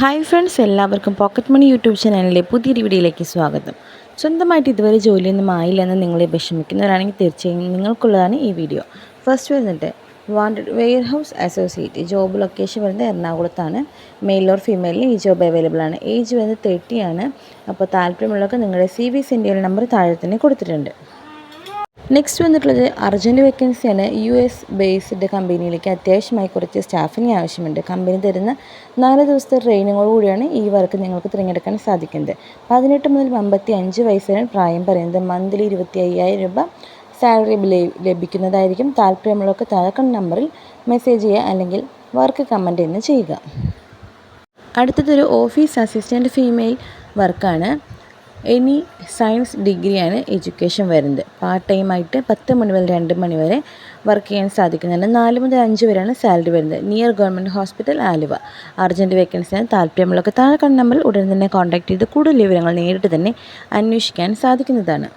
Hi friends എല്ലാവർക്കും pocket money YouTube ചാനലിലെ പുതിയൊരു വീഡിയോയിലേക്ക് സ്വാഗതം. സ്വന്തമായിട്ട് ഇതുവരെ ജോലിയൊന്നും ആയില്ലെന്ന് നിങ്ങളെ വിഷമിക്കുന്നവരാണെങ്കിൽ തീർച്ചയായും നിങ്ങൾക്കുള്ളതാണ് ഈ വീഡിയോ. ഫസ്റ്റ് വരുന്നുണ്ട് wanted warehouse associate job location വരുന്നത് എറണാകുളത്താണ്. മെയിൽ ഓർ ഫീമെയിലിന് ഈ ജോബ് അവൈലബിൾ ആണ്. ഏജ് വരുന്നത് തേർട്ടി ആണ്. അപ്പോൾ താല്പര്യമുള്ളവർക്ക് നിങ്ങളുടെ സി സെൻഡിയൽ നമ്പർ താഴെ തന്നെ കൊടുത്തിട്ടുണ്ട്. നെക്സ്റ്റ് വന്നിട്ടുള്ളത് അർജന്റ് വേക്കൻസിയാണ് യു എസ് ബേസ്ഡ് കമ്പനിയിലേക്ക് അത്യാവശ്യമായി കുറച്ച് സ്റ്റാഫിനെ ആവശ്യമുണ്ട്. കമ്പനി തരുന്ന നാല് ദിവസത്തെ ട്രെയിനിങ്ങോട് കൂടിയാണ് ഈ വർക്ക് നിങ്ങൾക്ക് തിരഞ്ഞെടുക്കാൻ സാധിക്കുന്നത്. പതിനെട്ട് മുതൽ അമ്പത്തി അഞ്ച് വയസ്സിന് പ്രായം പറയുന്നത് മന്ത്ലി ഇരുപത്തി അയ്യായിരം രൂപ സാലറി ലഭിക്കുന്നതായിരിക്കും. താല്പര്യമുള്ളവർക്ക് താഴെ നമ്പറിൽ മെസ്സേജ് ചെയ്യുക അല്ലെങ്കിൽ വർക്ക് കമന്റ് ചെയ്യുക. അടുത്തതൊരു ഓഫീസ് അസിസ്റ്റന്റ് ഫീമെയിൽ വർക്കാണ് എനി സയൻസ് ഡിഗ്രിയാണ് എഡ്യൂക്കേഷൻ വരുന്നത്. പാർട്ട് ടൈം ആയിട്ട് പത്ത് മണി മുതൽ രണ്ട് മണി വരെ വർക്ക് ചെയ്യാൻ സാധിക്കുന്നുണ്ട്. നാല് മുതൽ അഞ്ച് വരെയാണ് സാലറി വരുന്നത്. Near government hospital Aluva. Urgent വേക്കൻസിന് താല്പര്യമുള്ളവർക്ക് താഴെ കണ്ട നമ്പറിൽ ഉടൻ തന്നെ കോൺടാക്ട് ചെയ്ത് കൂടുതൽ വിവരങ്ങൾ നേരിട്ട് തന്നെ അന്വേഷിക്കാൻ സാധിക്കുന്നതാണ്.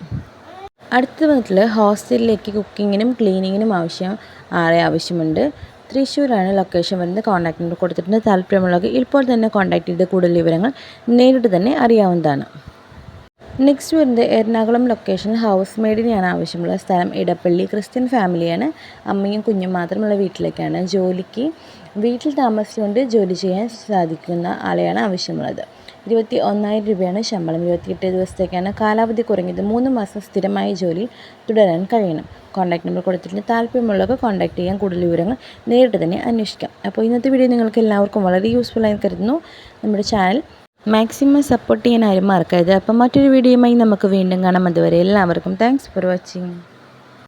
അടുത്ത വന്നിട്ടുള്ള ഹോസ്റ്റലിലേക്ക് കുക്കിങ്ങിനും ക്ലീനിങ്ങിനും ആവശ്യം ആളെ ആവശ്യമുണ്ട്. തൃശ്ശൂരാണ് ലൊക്കേഷൻ വരുന്നത്. കോൺടാക്ട് നമ്പർ കൊടുത്തിട്ടുണ്ട്. താല്പര്യമുള്ളവർക്ക് ഇപ്പോൾ തന്നെ കോൺടാക്ട് ചെയ്ത് കൂടുതൽ വിവരങ്ങൾ നേരിട്ട് തന്നെ അറിയാവുന്നതാണ്. നെക്സ്റ്റ് വരുന്നത് എറണാകുളം ലൊക്കേഷൻ ഹൗസ് മെയ്ഡിനെയാണ് ആവശ്യമുള്ള സ്ഥലം. ഇടപ്പള്ളി ക്രിസ്ത്യൻ ഫാമിലിയാണ് അമ്മയും കുഞ്ഞും മാത്രമുള്ള വീട്ടിലേക്കാണ് ജോലിക്ക്. വീട്ടിൽ താമസിച്ചുകൊണ്ട് ജോലി ചെയ്യാൻ സാധിക്കുന്ന ആളെയാണ് ആവശ്യമുള്ളത്. ഇരുപത്തി ഒന്നായിരം രൂപയാണ് ശമ്പളം. ഇരുപത്തിയെട്ട് ദിവസത്തേക്കാണ് കാലാവധി കുറഞ്ഞത്. മൂന്ന് മാസം സ്ഥിരമായ ജോലി തുടരാൻ കഴിയണം. കോൺടാക്ട് നമ്പർ കൊടുത്തിട്ടുണ്ട്. താല്പര്യമുള്ളവർക്ക് കോൺടാക്ട് ചെയ്യാൻ കൂടുതൽ വിവരങ്ങൾ നേരിട്ട് തന്നെ അന്വേഷിക്കാം. അപ്പോൾ ഇന്നത്തെ വീഡിയോ നിങ്ങൾക്ക് എല്ലാവർക്കും വളരെ യൂസ്ഫുൾ ആയി കരുതുന്നു. നമ്മുടെ ചാനൽ മാക്സിമം സപ്പോർട്ട് ചെയ്യാൻ ആരും മറക്കരുത്. അപ്പം മറ്റൊരു വീഡിയോയുമായി നമുക്ക് വീണ്ടും കാണാം. അതുവരെ എല്ലാവർക്കും താങ്ക്സ് ഫോർ വാച്ചിങ്